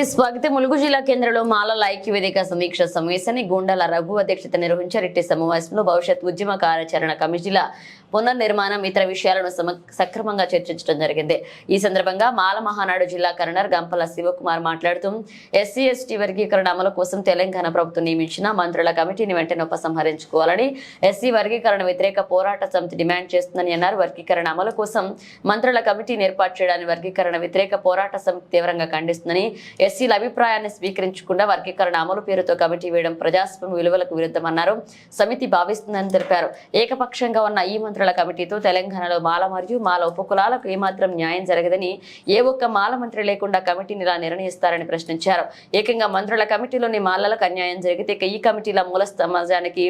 కి స్వాగతం. ములుగు జిల్లా కేంద్రంలో మాలల ఐక్య వేదిక సమీక్ష సమావేశాన్ని గుండాల రఘు అధ్యక్షత నిర్వహించారు ఇట్టి సమావేశంలో భవిష్యత్ ఉద్యమ కార్యాచరణ కమిటీల పునర్నిర్మాణం ఇతర విషయాలను సక్రమంగా చర్చించడం జరిగింది. ఈ సందర్భంగా మాల మహానాడు జిల్లా కరణర్ గంపల శివకుమార్ మాట్లాడుతూ ఎస్సీ ఎస్టీ వర్గీకరణ అమలు కోసం తెలంగాణ ప్రభుత్వం నియమించిన మంత్రుల కమిటీని వెంటనే ఉపసంహరించుకోవాలని ఎస్సీ వర్గీకరణ వ్యతిరేక పోరాట సమితి డిమాండ్ చేస్తుందని అన్నారు. వర్గీకరణ అమలు కోసం మంత్రుల కమిటీని ఏర్పాటు చేయడానికి వర్గీకరణ వ్యతిరేక పోరాట సమితి తీవ్రంగా ఖండిస్తుందని ఎస్సీల అభిప్రాయాన్ని స్వీకరించకుండా వర్గీకరణ అమలు పేరుతో కమిటీ వేయడం ప్రజాస్వామ్య విలువలకు విరుద్ధమన్నారు. సమితి భావిస్తుందని తెలిపారు. ఏకపక్షంగా ఉన్న ఈ మంత్రుల కమిటీతో తెలంగాణలో మాల మరియు మాల ఉపకులాలకు ఏమాత్రం న్యాయం జరగదని ఏ ఒక్క మాల మంత్రి లేకుండా కమిటీని ఇలా నిర్ణయిస్తారని ప్రశ్నించారు. ఏకంగా మంత్రుల కమిటీలోని మాలలకు అన్యాయం జరిగితే ఇక ఈ కమిటీల మూల సమాజానికి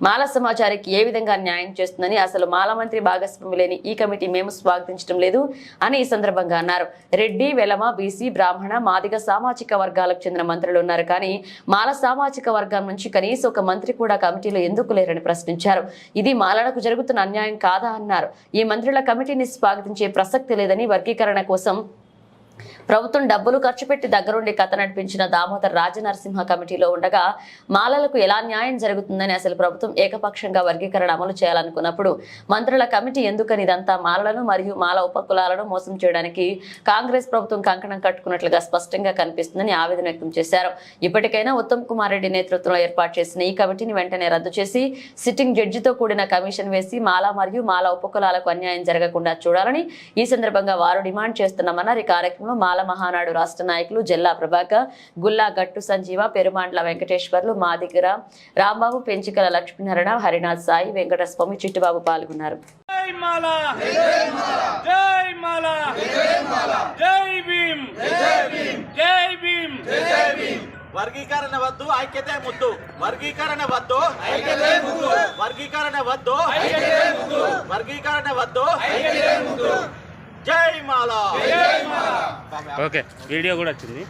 మాల సమాచారికి ఏ విధంగా న్యాయం చేస్తుందని అసలు మాల మంత్రి భాగస్వామి లేని ఈ కమిటీ మేము స్వాగతించడం లేదు అని ఈ సందర్భంగా అన్నారు. రెడ్డి వెలమ బీసీ బ్రాహ్మణ మాదిగ సామాజిక వర్గాలకు చెందిన మంత్రులు ఉన్నారు. కానీ మాల సామాజిక వర్గం నుంచి కనీసం ఒక మంత్రి కూడా కమిటీలో ఎందుకు లేరని ప్రశ్నించారు. ఇది మాలలకు జరుగుతున్న అన్యాయం కాదా అన్నారు. ఈ మంత్రుల కమిటీని స్వాగతించే ప్రసక్తి లేదని వర్గీకరణ కోసం ప్రభుత్వం డబ్బులు ఖర్చు పెట్టి దగ్గరుండి కథ నడిపించిన దామోదర్ రాజనరసింహ కమిటీలో ఉండగా మాలలకు ఎలా న్యాయం జరుగుతుందని అసలు ప్రభుత్వం ఏకపక్షంగా వర్గీకరణ అమలు చేయాలనుకున్నప్పుడు మంత్రుల కమిటీ ఎందుకని ఇదంతా మాలలను మరియు మాల ఉపకులాలను మోసం చేయడానికి కాంగ్రెస్ ప్రభుత్వం కంకణం కట్టుకున్నట్లుగా స్పష్టంగా కనిపిస్తుందని ఆవేదన వ్యక్తం చేశారు. ఇప్పటికైనా ఉత్తమ్ కుమార్ రెడ్డి నేతృత్వంలో ఏర్పాటు చేసిన ఈ కమిటీని వెంటనే రద్దు చేసి సిట్టింగ్ జడ్జితో కూడిన కమిషన్ వేసి మాల మరియు మాల ఉపకులాలకు అన్యాయం జరగకుండా చూడాలని ఈ సందర్భంగా వారు డిమాండ్ చేస్తున్నామన్నారు. ఈ కార్యక్రమంలో మాల మహానాడు రాష్ట్ర నాయకులు జల్లా ప్రభాకర్ గుల్లా గట్టు సంజీవ పెరుమాండ్ల వెంకటేశ్వర్లు మాదిగర రాంబాబు పెంచికల లక్ష్మీనారాయణ హరినాథ్ సాయి వెంకటస్వామి చిట్టుబాబు పాల్గొన్నారు. జై మాల! జై మాల! జై భీమ్! జై భీమ్! వర్గీకరణ వద్దు ఐక్యతే ముద్దు. వర్గీకరణ వద్దు వర్గీకరణ వద్దు. వర్గీకరణ వద్దు. జై మాలా! ఓకే వీడియో కూడా వచ్చింది.